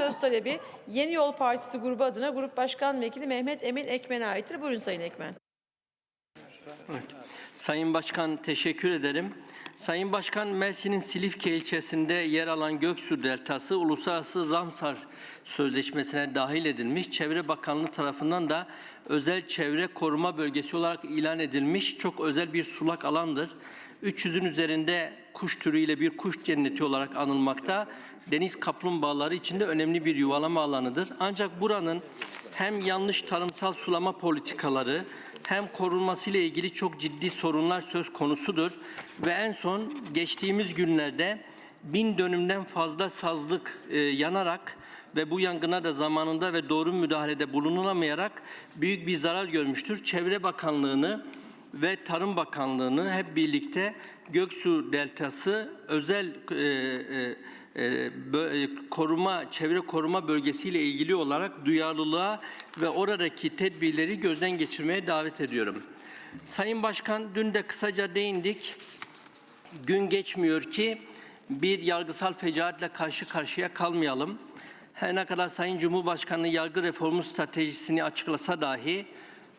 söz talebi Yeni Yol Partisi grubu adına Grup Başkan Vekili Mehmet Emin Ekmen'e aittir. Buyurun Sayın Ekmen. Sayın Başkan teşekkür ederim. Sayın Başkan Mersin'in Silifke ilçesinde yer alan Göksu Deltası Uluslararası Ramsar Sözleşmesi'ne dahil edilmiş. Çevre Bakanlığı tarafından da özel çevre koruma bölgesi olarak ilan edilmiş çok özel bir sulak alandır. 300'ün üzerinde kuş türüyle bir kuş cenneti olarak anılmakta. Deniz kaplumbağaları için de önemli bir yuvalama alanıdır. Ancak buranın hem yanlış tarımsal sulama politikaları hem korunması ile ilgili çok ciddi sorunlar söz konusudur. Ve en son geçtiğimiz günlerde bin dönümden fazla sazlık e, yanarak ve bu yangına da zamanında ve doğru müdahalede bulunulamayarak büyük bir zarar görmüştür. Çevre Bakanlığı'nı ve Tarım Bakanlığı'nı hep birlikte Göksu Deltası özel e, e, e, e, koruma, çevre koruma bölgesiyle ilgili olarak duyarlılığa ve oradaki tedbirleri gözden geçirmeye davet ediyorum. Sayın Başkan dün de kısaca değindik. Gün geçmiyor ki bir yargısal fecaatle karşı karşıya kalmayalım. Her ne kadar Sayın Cumhurbaşkanı yargı reformu stratejisini açıklasa dahi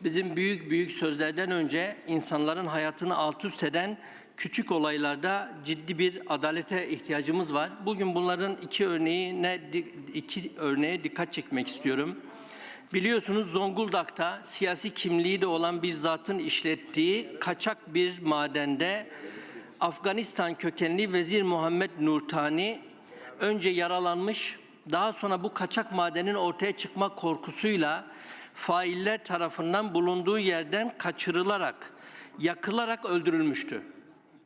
bizim büyük büyük sözlerden önce insanların hayatını alt üst eden küçük olaylarda ciddi bir adalete ihtiyacımız var. Bugün bunların iki örneğine iki örneğe dikkat çekmek istiyorum. Biliyorsunuz Zonguldak'ta siyasi kimliği de olan bir zatın işlettiği kaçak bir madende Afganistan kökenli Vezir Muhammed Nurtani önce yaralanmış, daha sonra bu kaçak madenin ortaya çıkma korkusuyla failler tarafından bulunduğu yerden kaçırılarak, yakılarak öldürülmüştü.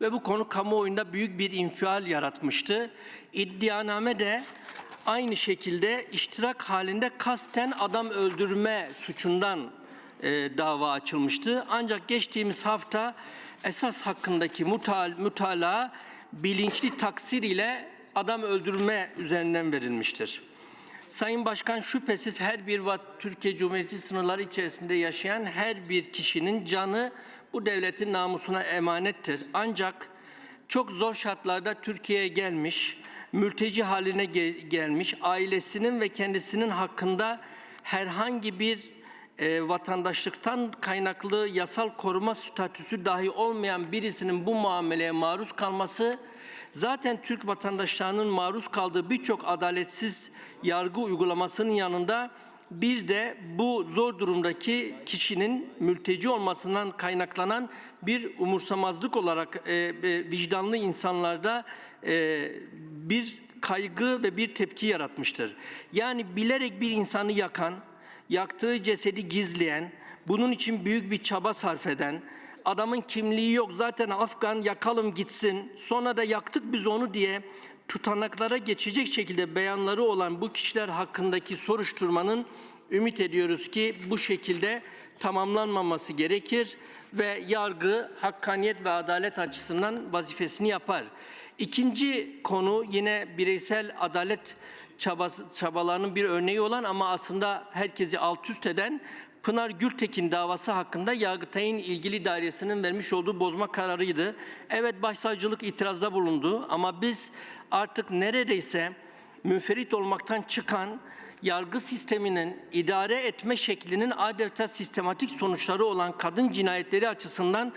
Ve bu konu kamuoyunda büyük bir infial yaratmıştı. İddianame de aynı şekilde iştirak halinde kasten adam öldürme suçundan e, dava açılmıştı. Ancak geçtiğimiz hafta esas hakkındaki mutal, mütalaa bilinçli taksir ile adam öldürme üzerinden verilmiştir. Sayın Başkan şüphesiz her bir vat Türkiye Cumhuriyeti sınırları içerisinde yaşayan her bir kişinin canı bu devletin namusuna emanettir. Ancak çok zor şartlarda Türkiye'ye gelmiş, mülteci haline ge- gelmiş, ailesinin ve kendisinin hakkında herhangi bir e, vatandaşlıktan kaynaklı yasal koruma statüsü dahi olmayan birisinin bu muameleye maruz kalması zaten Türk vatandaşlarının maruz kaldığı birçok adaletsiz yargı uygulamasının yanında bir de bu zor durumdaki kişinin mülteci olmasından kaynaklanan bir umursamazlık olarak e, e, vicdanlı insanlarda e, bir kaygı ve bir tepki yaratmıştır. Yani bilerek bir insanı yakan, yaktığı cesedi gizleyen, bunun için büyük bir çaba sarf eden, adamın kimliği yok zaten Afgan yakalım gitsin sonra da yaktık biz onu diye tutanaklara geçecek şekilde beyanları olan bu kişiler hakkındaki soruşturmanın ümit ediyoruz ki bu şekilde tamamlanmaması gerekir ve yargı hakkaniyet ve adalet açısından vazifesini yapar. İkinci konu yine bireysel adalet çabası, çabalarının bir örneği olan ama aslında herkesi alt üst eden Pınar Gültekin davası hakkında Yargıtay'ın ilgili dairesinin vermiş olduğu bozma kararıydı. Evet başsavcılık itirazda bulundu ama biz artık neredeyse münferit olmaktan çıkan yargı sisteminin idare etme şeklinin adeta sistematik sonuçları olan kadın cinayetleri açısından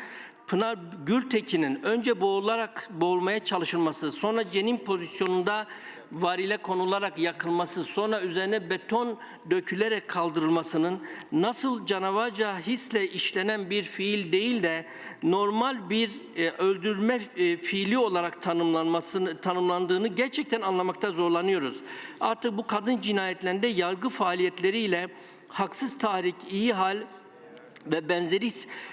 Pınar Gültekin'in önce boğularak boğulmaya çalışılması, sonra cenin pozisyonunda varile konularak yakılması, sonra üzerine beton dökülerek kaldırılmasının nasıl canavarca hisle işlenen bir fiil değil de normal bir e, öldürme e, fiili olarak tanımlanmasını tanımlandığını gerçekten anlamakta zorlanıyoruz. Artık bu kadın cinayetlerinde yargı faaliyetleriyle haksız tahrik, iyi hal ve benzeri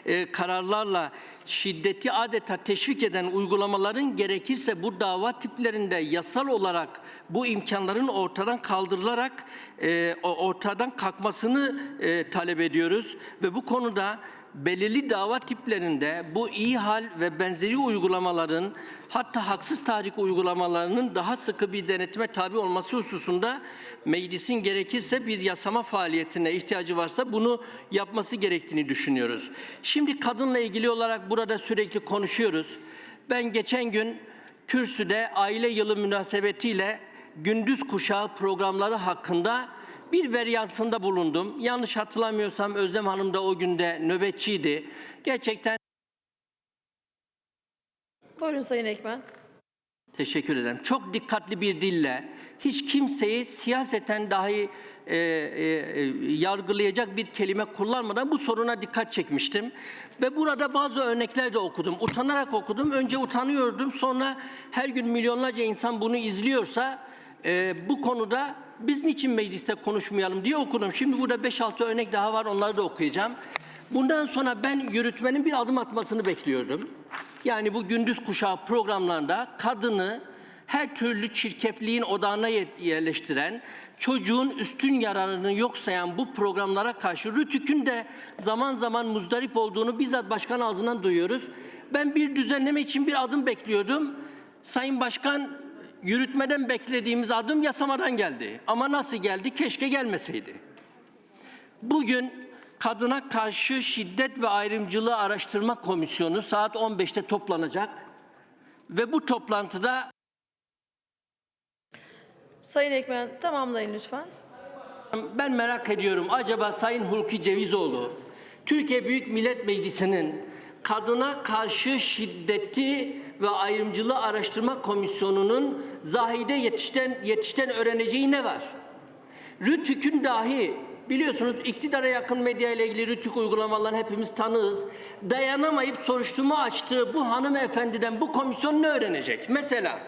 e, kararlarla şiddeti adeta teşvik eden uygulamaların gerekirse bu dava tiplerinde yasal olarak bu imkanların ortadan kaldırılarak e, ortadan kalkmasını e, talep ediyoruz. Ve bu konuda belirli dava tiplerinde bu iyi hal ve benzeri uygulamaların hatta haksız tahrik uygulamalarının daha sıkı bir denetime tabi olması hususunda meclisin gerekirse bir yasama faaliyetine ihtiyacı varsa bunu yapması gerektiğini düşünüyoruz. Şimdi kadınla ilgili olarak burada sürekli konuşuyoruz. Ben geçen gün kürsüde aile yılı münasebetiyle gündüz kuşağı programları hakkında bir veryansında bulundum. Yanlış hatırlamıyorsam Özlem Hanım da o günde nöbetçiydi. Gerçekten Buyurun Sayın Ekmen. Teşekkür ederim. Çok dikkatli bir dille hiç kimseyi siyaseten dahi e, e, e, yargılayacak bir kelime kullanmadan bu soruna dikkat çekmiştim. Ve burada bazı örnekler de okudum. Utanarak okudum. Önce utanıyordum. Sonra her gün milyonlarca insan bunu izliyorsa e, bu konuda biz niçin mecliste konuşmayalım diye okudum. Şimdi burada 5-6 örnek daha var. Onları da okuyacağım. Bundan sonra ben yürütmenin bir adım atmasını bekliyordum. Yani bu gündüz kuşağı programlarında kadını her türlü çirkefliğin odağına ye- yerleştiren, çocuğun üstün yararını yok sayan bu programlara karşı Rütük'ün de zaman zaman muzdarip olduğunu bizzat başkan ağzından duyuyoruz. Ben bir düzenleme için bir adım bekliyordum. Sayın Başkan yürütmeden beklediğimiz adım yasamadan geldi. Ama nasıl geldi? Keşke gelmeseydi. Bugün kadına karşı şiddet ve ayrımcılığı araştırma komisyonu saat 15'te toplanacak ve bu toplantıda Sayın Ekmen tamamlayın lütfen. ben merak ediyorum acaba Sayın Hulki Cevizoğlu Türkiye Büyük Millet Meclisi'nin kadına karşı şiddeti ve ayrımcılığı araştırma komisyonunun Zahide yetişten yetişten öğreneceği ne var? Rütük'ün dahi biliyorsunuz iktidara yakın medya ile ilgili Rütük uygulamalarını hepimiz tanığız. Dayanamayıp soruşturma açtığı bu hanımefendiden bu komisyon ne öğrenecek? Mesela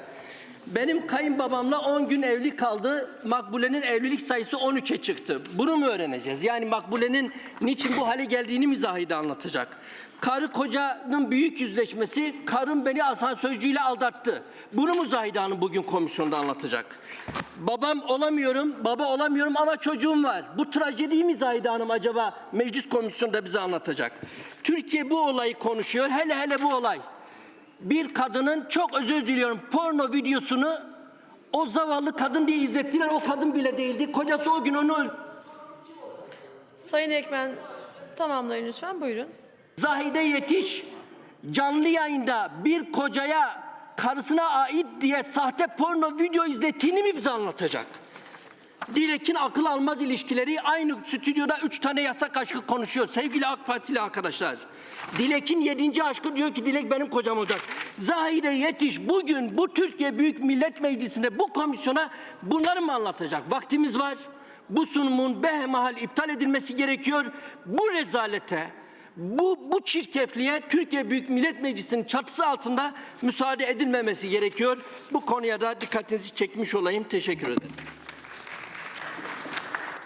benim kayınbabamla 10 gün evli kaldı. Makbule'nin evlilik sayısı 13'e çıktı. Bunu mu öğreneceğiz? Yani Makbule'nin niçin bu hale geldiğini mi Zahide anlatacak? Karı kocanın büyük yüzleşmesi, karım beni asansörcüyle aldattı. Bunu mu Zahide Hanım bugün komisyonda anlatacak? Babam olamıyorum, baba olamıyorum ama çocuğum var. Bu trajediyi mi Zahide Hanım acaba meclis komisyonunda bize anlatacak? Türkiye bu olayı konuşuyor, hele hele bu olay bir kadının çok özür diliyorum porno videosunu o zavallı kadın diye izlettiler. O kadın bile değildi. Kocası o gün onu Sayın Ekmen tamamlayın lütfen. Buyurun. Zahide Yetiş canlı yayında bir kocaya karısına ait diye sahte porno video izlettiğini mi bize anlatacak? Dilek'in akıl almaz ilişkileri aynı stüdyoda üç tane yasak aşkı konuşuyor sevgili AK Partili arkadaşlar. Dilek'in yedinci aşkı diyor ki Dilek benim kocam olacak. Zahide Yetiş bugün bu Türkiye Büyük Millet Meclisi'nde bu komisyona bunları mı anlatacak? Vaktimiz var. Bu sunumun behemahal iptal edilmesi gerekiyor. Bu rezalete, bu, bu çirkefliğe Türkiye Büyük Millet Meclisi'nin çatısı altında müsaade edilmemesi gerekiyor. Bu konuya da dikkatinizi çekmiş olayım. Teşekkür ederim.